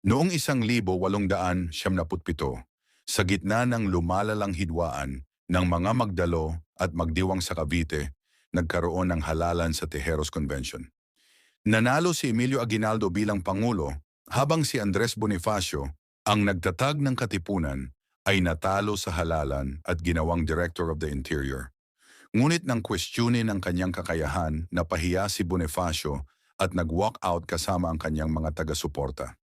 Noong isang libo walong daan siyam naputpito, sa gitna ng lumalalang hidwaan ng mga magdalo at magdiwang sa Cavite, nagkaroon ng halalan sa Tejeros Convention. Nanalo si Emilio Aguinaldo bilang Pangulo habang si Andres Bonifacio, ang nagtatag ng katipunan, ay natalo sa halalan at ginawang Director of the Interior. Ngunit nang questionin ang kanyang kakayahan, napahiya si Bonifacio at nag-walk out kasama ang kanyang mga taga-suporta.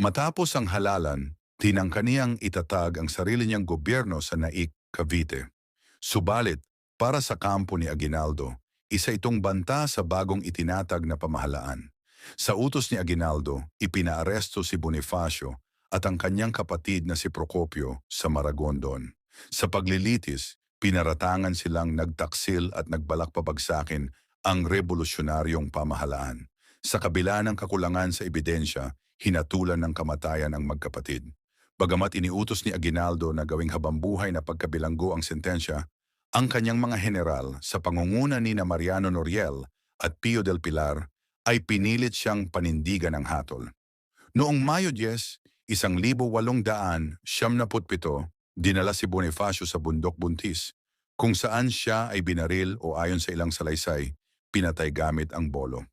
Matapos ang halalan, tinangka niyang itatag ang sarili niyang gobyerno sa Naik, Cavite. Subalit, para sa kampo ni Aguinaldo, isa itong banta sa bagong itinatag na pamahalaan. Sa utos ni Aguinaldo, ipinaaresto si Bonifacio at ang kanyang kapatid na si Procopio sa Maragondon. Sa paglilitis, pinaratangan silang nagtaksil at nagbalak pabagsakin ang revolusyonaryong pamahalaan. Sa kabila ng kakulangan sa ebidensya, hinatulan ng kamatayan ang magkapatid. Bagamat iniutos ni Aguinaldo na gawing habambuhay na pagkabilanggo ang sentensya, ang kanyang mga general sa pangunguna ni na Mariano Noriel at Pio del Pilar ay pinilit siyang panindigan ng hatol. Noong Mayo 10, isang libo walong daan, siyam na putpito, dinala si Bonifacio sa bundok buntis, kung saan siya ay binaril o ayon sa ilang salaysay, pinatay gamit ang bolo.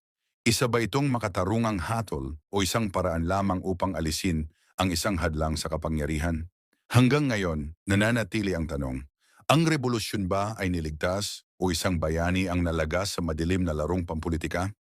Isa ba itong makatarungang hatol o isang paraan lamang upang alisin ang isang hadlang sa kapangyarihan? Hanggang ngayon, nananatili ang tanong, ang revolusyon ba ay niligtas o isang bayani ang nalagas sa madilim na larong pampulitika?